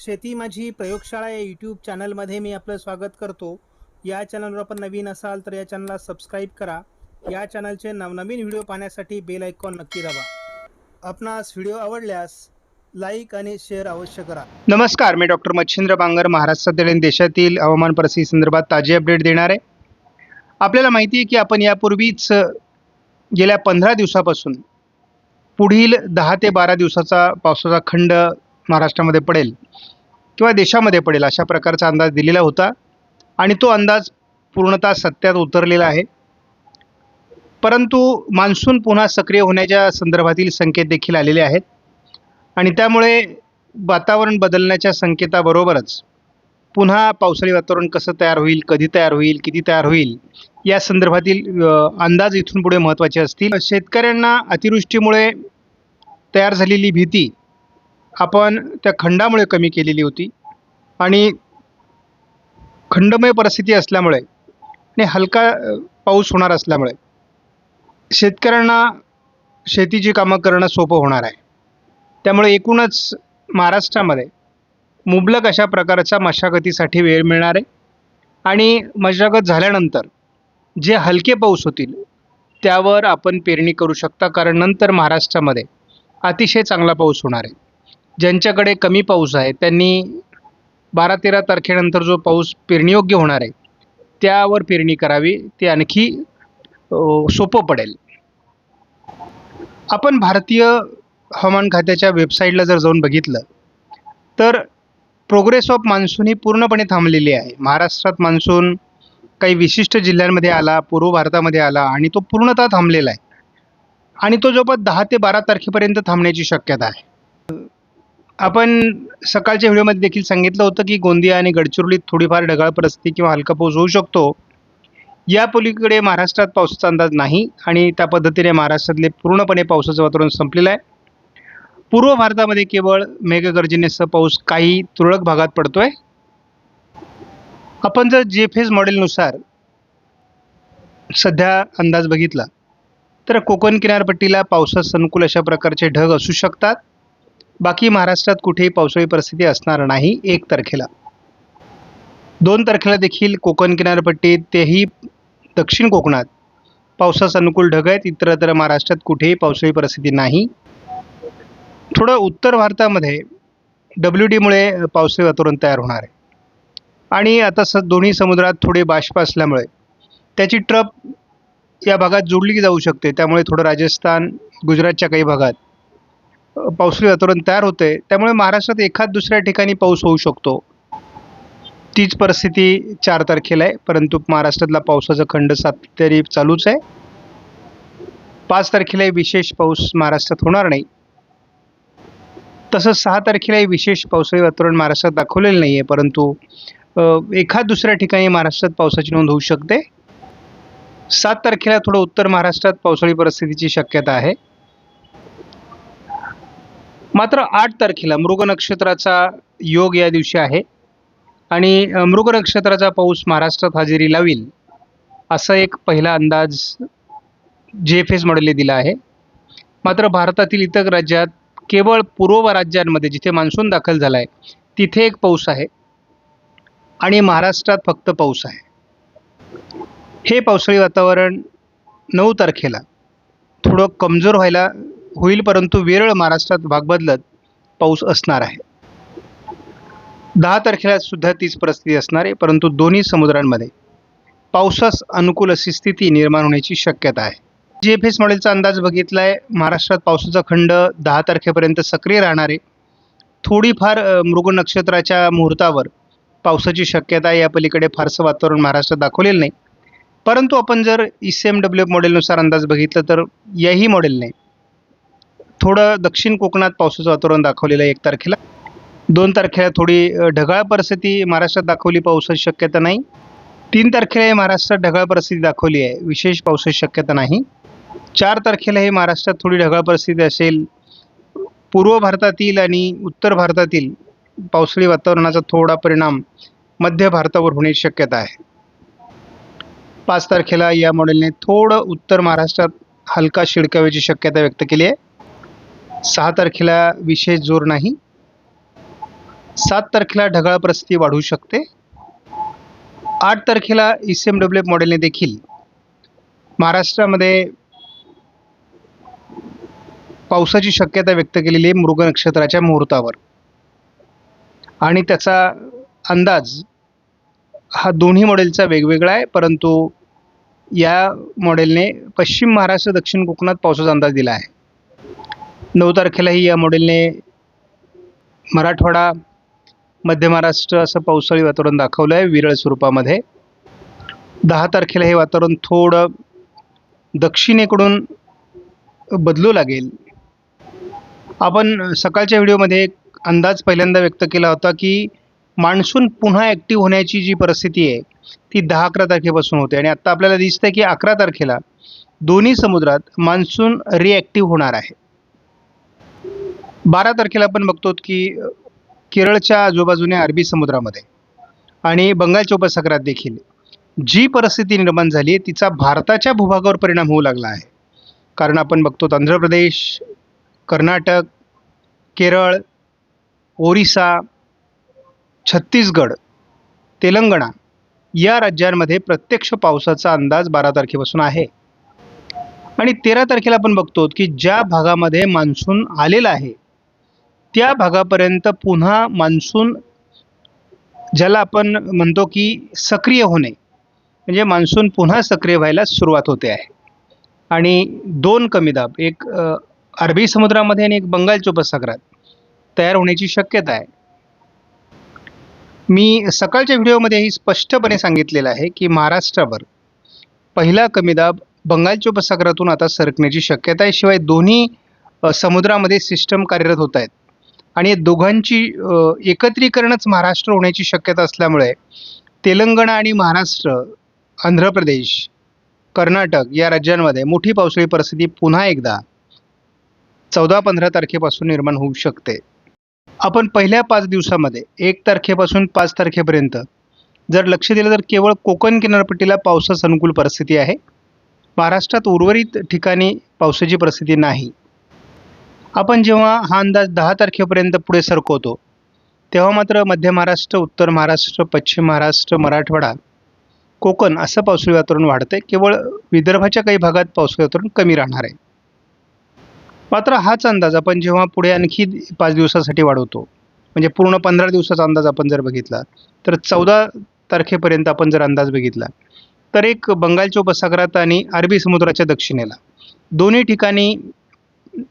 शेती माझी प्रयोगशाळा या यूट्यूब चॅनलमध्ये मी आपलं स्वागत करतो. या चॅनलवर आपण नवीन असाल तर या चॅनलला सबस्क्राईब करा. या चॅनलचे नवनवीन व्हिडिओ पाहण्यासाठी बेल आयकॉन नक्की दाबा. आपणास व्हिडिओ आवडल्यास लाईक आणि शेअर अवश्य करा. नमस्कार मी डॉक्टर मच्छिंद्र बांगर महाराष्ट्रातील आणि देशातील हवामान परिस्थिती संदर्भात ताजे अपडेट देणार आहे. आपल्याला माहिती आहे की आपण यापूर्वीच गेल्या पंधरा दिवसापासून पुढील दहा ते बारा दिवसाचा पावसाचा खंड महाराष्ट्रामध्ये पडेल किंवा देशामध्ये पडेल अशा प्रकारचा अंदाज दिलेला होता. आणि तो अंदाज पूर्णतः सत्यात उतरलेला आहे. परंतु मान्सून पुन्हा सक्रिय होण्याच्या संदर्भातील संकेत देखील आलेले आहेत. आणि त्यामुळे वातावरण बदलण्याच्या संकेताबरोबरच पुन्हा पावसाळी वातावरण कसं तयार होईल कधी तयार होईल किती तयार होईल या संदर्भातील अंदाज इथून पुढे महत्त्वाचे असतील. शेतकऱ्यांना अतिवृष्टीमुळे तयार झालेली भीती आपण त्या खंडामुळे कमी केलेली होती. आणि खंडमय परिस्थिती असल्यामुळे आणि हलका पाऊस होणार असल्यामुळे शेतकऱ्यांना शेतीची कामं करणं सोपं होणार आहे. त्यामुळे एकूणच महाराष्ट्रामध्ये मुबलक अशा प्रकारचा मशागतीसाठी वेळ मिळणार आहे. आणि मशागत झाल्यानंतर जे हलके पाऊस होतील त्यावर आपण पेरणी करू शकता. कारण नंतर महाराष्ट्रामध्ये अतिशय चांगला पाऊस होणार आहे. ज्यांच्याकडे कमी पाऊस आहे त्यांनी बारा तेरा तारखेनंतर जो पाऊस पेरणीयोग्य होणार आहे त्यावर पेरणी करावी ते आणखी सोपं पडेल. आपण भारतीय हवामान खात्याच्या वेबसाईटला जर जाऊन बघितलं तर प्रोग्रेस ऑफ मान्सून ही पूर्णपणे थांबलेली आहे. महाराष्ट्रात मान्सून काही विशिष्ट जिल्ह्यांमध्ये आला पूर्व भारतामध्ये आला आणि तो पूर्णतः थांबलेला आहे. आणि तो जवळपास दहा ते बारा तारखेपर्यंत थांबण्याची शक्यता आहे. आपण सकाळच्या व्हिडिओमध्ये देखील सांगितलं होतं की गोंदिया आणि गडचिरोलीत थोडीफार ढगाळ परिस्थिती किंवा हलका पाऊस होऊ शकतो. या पलीकडे महाराष्ट्रात पावसाचा अंदाज नाही आणि त्या पद्धतीने महाराष्ट्रातले पूर्णपणे पावसाचं वातावरण संपलेलं आहे. पूर्व भारतामध्ये केवळ मेघगर्जनेसह पाऊस काही तुरळक भागात पडतोय. आपण जर जे फेज मॉडेलनुसार सध्या अंदाज बघितला तर कोकण किनारपट्टीला पावसास अनुकूल अशा प्रकारचे ढग असू शकतात. बाकी महाराष्ट्रात कुठेही पावसाळी परिस्थिती असणार नाही एक तारखेला. दोन तारखेला देखील कोकण किनारपट्टीत तेही दक्षिण कोकणात पावसास अनुकूल ढग आहेत. इतरत्र महाराष्ट्रात कुठेही पावसाळी परिस्थिती नाही. थोडं उत्तर भारतामध्ये डब्ल्यू डीमुळे पावसाळी वातावरण तयार होणार आहे. आणि आता स दोन्ही समुद्रात थोडे बाष्प असल्यामुळे त्याची ट्रप या भागात जोडली जाऊ शकते. त्यामुळे थोडं राजस्थान गुजरातच्या काही भागात पावसाळी वातावरण तयार होते त्यामुळे महाराष्ट्रात एखाद दुसऱ्या ठिकाणी पाऊस होऊ शकतो. तीच परिस्थिती चार तारखेला आहे. परंतु महाराष्ट्रातला पावसाचा खंड सातत्याने चालूच आहे. पाच तारखेलाही विशेष पाऊस महाराष्ट्रात होणार नाही. तसंच सहा तारखेलाही विशेष पावसाळी वातावरण महाराष्ट्रात दाखवलेलं नाही आहे परंतु एखाद दुसऱ्या ठिकाणी महाराष्ट्रात पावसाची नोंद होऊ शकते. सात तारखेला थोडं उत्तर महाराष्ट्रात पावसाळी परिस्थितीची शक्यता आहे. मात्र आठ तारखेला मृग नक्षत्राचा योग या दिवशी आहे. आणि मृग नक्षत्राचा पाऊस महाराष्ट्रात हजेरी लावील असा एक पहिला अंदाज जे एफ एस मॉडेलने दिला आहे. मात्र भारतातील इतर राज्यात केवळ पूर्व राज्यांमध्ये जिथे मान्सून दाखल झाला आहे तिथे एक पाऊस आहे. आणि महाराष्ट्रात फक्त पाऊस आहे. हे पावसाळी वातावरण नऊ तारखेला थोडं कमजोर व्हायला होईल परंतु वेरळ महाराष्ट्रात भाग बदलत पाऊस असणार आहे. दहा तारखेला सुद्धा तीच परिस्थिती असणार आहे परंतु दोन्ही समुद्रांमध्ये पावसास अनुकूल अशी स्थिती निर्माण होण्याची शक्यता आहे. जी एफ एस मॉडेलचा अंदाज बघितला आहे महाराष्ट्रात पावसाचा खंड दहा तारखेपर्यंत सक्रिय राहणार आहे. थोडीफार मृग नक्षत्राच्या मुहूर्तावर पावसाची शक्यता यापलीकडे या पलीकडे फारसं वातावरण महाराष्ट्रात दाखवलेलं नाही. परंतु आपण जर E C M W F मॉडेलनुसार अंदाज बघितला तर याही मॉडेलने थोडं दक्षिण कोकणात पावसाचं वातावरण दाखवलेलं आहे एक तारखेला. दोन तारखेला थोडी ढगाळ परिस्थिती महाराष्ट्रात दाखवली पावसाची शक्यता नाही. तीन तारखेला हे महाराष्ट्रात ढगाळ परिस्थिती दाखवली आहे विशेष पावसाची शक्यता नाही. चार तारखेला हे महाराष्ट्रात थोडी ढगाळ परिस्थिती असेल. पूर्व भारतातील आणि उत्तर भारतातील पावसाळी वातावरणाचा थोडा परिणाम मध्य भारतावर होण्याची शक्यता आहे. पाच तारखेला या मॉडेलने थोडं उत्तर महाराष्ट्रात हलका शिडकाव्याची शक्यता व्यक्त केली आहे. सहा तारखेला विशेष जोर नाही. सात तारखेला ढगाळ परिस्थिती वाढू शकते. आठ तारखेला E C M W F मॉडेलने देखील महाराष्ट्रामध्ये पावसाची शक्यता व्यक्त केलेली आहे मृग नक्षत्राच्या मुहूर्तावर. आणि त्याचा अंदाज हा दोन्ही मॉडेलचा वेगवेगळा आहे परंतु या मॉडेलने पश्चिम महाराष्ट्र दक्षिण कोकणात पावसाचा अंदाज दिला आहे. नऊ तारखेलाही या मॉडेलने मराठवाडा मध्य महाराष्ट्र असं पावसाळी वातावरण दाखवलं आहे विरळ स्वरूपामध्ये. दहा तारखेला हे वातावरण थोडं दक्षिणेकडून बदलू लागेल. आपण सकाळच्या व्हिडिओमध्ये एक अंदाज पहिल्यांदा व्यक्त केला होता की मान्सून पुन्हा ॲक्टिव्ह होण्याची जी परिस्थिती आहे ती दहा अकरा तारखेपासून होते. आणि आत्ता आपल्याला दिसतंय की अकरा तारखेला दोन्ही समुद्रात मान्सून रिॲक्टिव्ह होणार आहे. बारा तारखेला आपण बघतो की केरळच्या आजूबाजूने अरबी समुद्रामध्ये आणि बंगालच्या उपसागरात देखील जी परिस्थिती निर्माण झाली आहे तिचा भारताच्या भूभागावर परिणाम होऊ लागला आहे. कारण आपण बघतो आंध्र प्रदेश कर्नाटक केरळ ओरिसा छत्तीसगड तेलंगणा या राज्यांमध्ये प्रत्यक्ष पावसाचा अंदाज बारा तारखेपासून आहे. आणि तेरा तारखेला आपण बघतो की ज्या भागामध्ये मान्सून आलेला आहे त्या भागापर्यंत पुन्हा मान्सून ज्याला आपण म्हणतो की सक्रिय होणे म्हणजे मान्सून पुन्हा सक्रिय व्हायला सुरुवात होते आहे. आणि दोन कमी दाब एक अरबी समुद्रामध्ये आणि एक बंगालच्या उपसागरात तयार होण्याची शक्यता आहे. मी सकाळच्या व्हिडिओमध्येही स्पष्टपणे सांगितलेलं आहे की महाराष्ट्रावर पहिला कमी दाब बंगालच्या उपसागरातून आता सरकण्याची शक्यता आहे शिवाय दोन्ही समुद्रामध्ये सिस्टम कार्यरत होत आहेत. आणि या दोघांची एकत्रीकरणच महाराष्ट्र होण्याची शक्यता असल्यामुळे तेलंगणा आणि महाराष्ट्र आंध्र प्रदेश कर्नाटक या राज्यांमध्ये मोठी पावसाळी परिस्थिती पुन्हा एकदा चौदा पंधरा तारखेपासून निर्माण होऊ शकते. आपण पहिल्या पाच दिवसामध्ये एक तारखेपासून पाच तारखेपर्यंत जर लक्ष दिलं तर केवळ कोकण किनारपट्टीला पावसास अनुकूल परिस्थिती आहे. महाराष्ट्रात उर्वरित ठिकाणी पावसाची परिस्थिती नाही. आपण जेव्हा हा अंदाज दहा तारखेपर्यंत पुढे सरकवतो तेव्हा मात्र मध्य महाराष्ट्र उत्तर महाराष्ट्र पश्चिम महाराष्ट्र मराठवाडा कोकण असं पावसाळी वातावरण वाढतं आहे केवळ विदर्भाच्या काही भागात पावसाळी वातावरण कमी राहणार आहे. मात्र हाच अंदाज आपण जेव्हा पुढे आणखी पाच दिवसासाठी वाढवतो म्हणजे पूर्ण पंधरा दिवसाचा अंदाज आपण जर बघितला तर चौदा तारखेपर्यंत आपण जर अंदाज बघितला तर एक बंगालच्या उपसागरात आणि अरबी समुद्राच्या दक्षिणेला दोन्ही ठिकाणी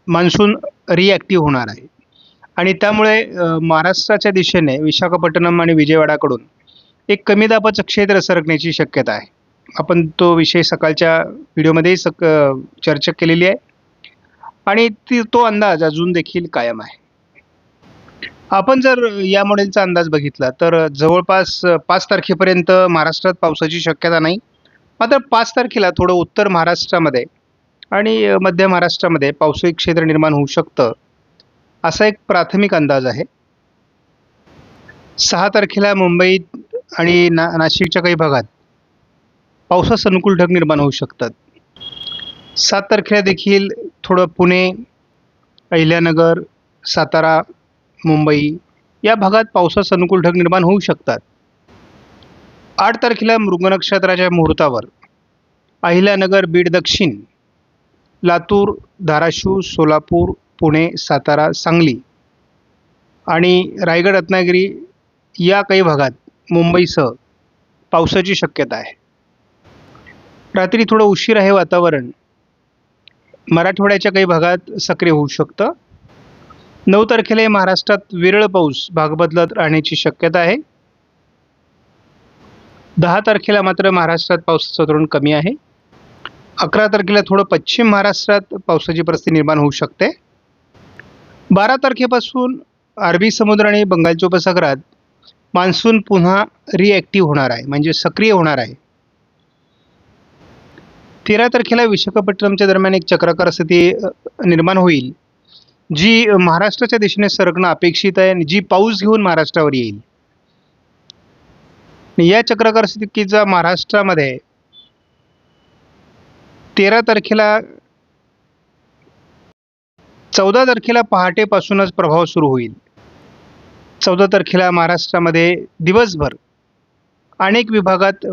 मान्सून रिॲक्टिव्ह होणार आहे. आणि त्यामुळे महाराष्ट्राच्या दिशेने विशाखापट्टणम आणि विजयवाडाकडून एक कमी दाबाचं क्षेत्र सरकण्याची शक्यता आहे. आपण तो विषय सकाळच्या व्हिडिओमध्येही सक चर्चा केलेली आहे. आणि ती तो अंदाज अजून देखील कायम आहे. आपण जर या मॉडेलचा अंदाज बघितला तर जवळपास पाच तारखेपर्यंत महाराष्ट्रात पावसाची शक्यता नाही. मात्र पाच तारखेला थोडं उत्तर महाराष्ट्रामध्ये आणि मध्य महाराष्ट्रामध्ये पावसाळी क्षेत्र निर्माण होऊ शकतं असा एक प्राथमिक अंदाज आहे. सहा तारखेला मुंबईत आणि ना नाशिकच्या काही भागात पावसास अनुकूल ढग निर्माण होऊ शकतात. सात तारखेला देखील थोडं पुणे अहिल्यानगर सातारा मुंबई या भागात पावसास अनुकूल ढग निर्माण होऊ शकतात. आठ तारखेला मृग नक्षत्राच्या मुहूर्तावर अहिल्यानगर बीड दक्षिण लातूर धाराशिव सोलापूर पुणे सातारा सांगली आणि रायगड रत्नागिरी या काही भागात मुंबईसह पावसाची शक्यता आहे. रात्री थोडं उशीर आहे वातावरण. मराठवाड्याच्या काही भागात सक्रिय होऊ शकतं. नऊ तारखेला महाराष्ट्रात विरळ पाऊस भाग बदलत राहण्याची शक्यता आहे. दहा तारखेला मात्र महाराष्ट्रात पावसाचं धोरण कमी आहे. अकरा तारखेला थोडं पश्चिम महाराष्ट्रात पावसाची परिस्थिती निर्माण होऊ शकते. बारा तारखेपासून अरबी समुद्र आणि बंगालच्या उपसागरात मान्सून पुन्हा रिॲक्टिव्ह होणार आहे म्हणजे सक्रिय होणार आहे. तेरा तारखेला विशाखापट्टणमच्या दरम्यान एक चक्राकार स्थिती निर्माण होईल जी महाराष्ट्राच्या दिशेने सरकणं अपेक्षित आहे आणि जी पाऊस घेऊन महाराष्ट्रावर येईल. या चक्राकार स्थितीचा महाराष्ट्रामध्ये तेरा तारखेला चौदा तारखेला पहाटेपासूनच प्रभाव सुरू होईल. चौदा तारखेला महाराष्ट्रामध्ये दिवसभर अनेक विभागात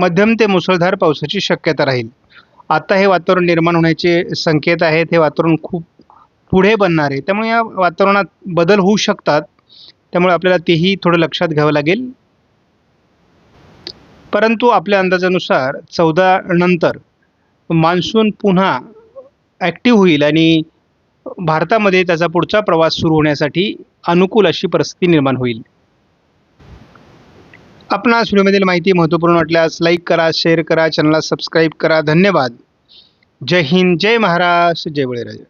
मध्यम ते मुसळधार पावसाची शक्यता राहील. आता हे वातावरण निर्माण होण्याचे संकेत आहेत. हे वातावरण खूप पुढे बनणार आहे. त्यामुळे या वातावरणात बदल होऊ शकतात. त्यामुळे आपल्याला तेही थोडं लक्षात घ्यावं लागेल. परंतु आपल्या अंदाजानुसार चौदा नंतर मान्सून पुन्हा ॲक्टिव्ह होईल आणि भारतामध्ये त्याचा पुढचा प्रवास सुरू होण्यासाठी अनुकूल अशी परिस्थिती निर्माण होईल. आपणास व्हिडिओमधील माहिती महत्त्वपूर्ण वाटल्यास लाईक करा शेअर करा चॅनलला सबस्क्राईब करा. धन्यवाद. जय हिंद जय महाराष्ट्र जय बळीराजा.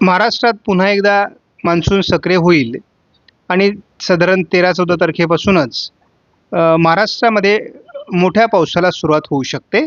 महाराष्ट्रात पुन्हा एकदा मान्सून सक्रिय होईल आणि साधारण तेरा चौदा तारखेपासूनच महाराष्ट्रामध्ये मोठ्या पावसाला सुरुवात होऊ शकते.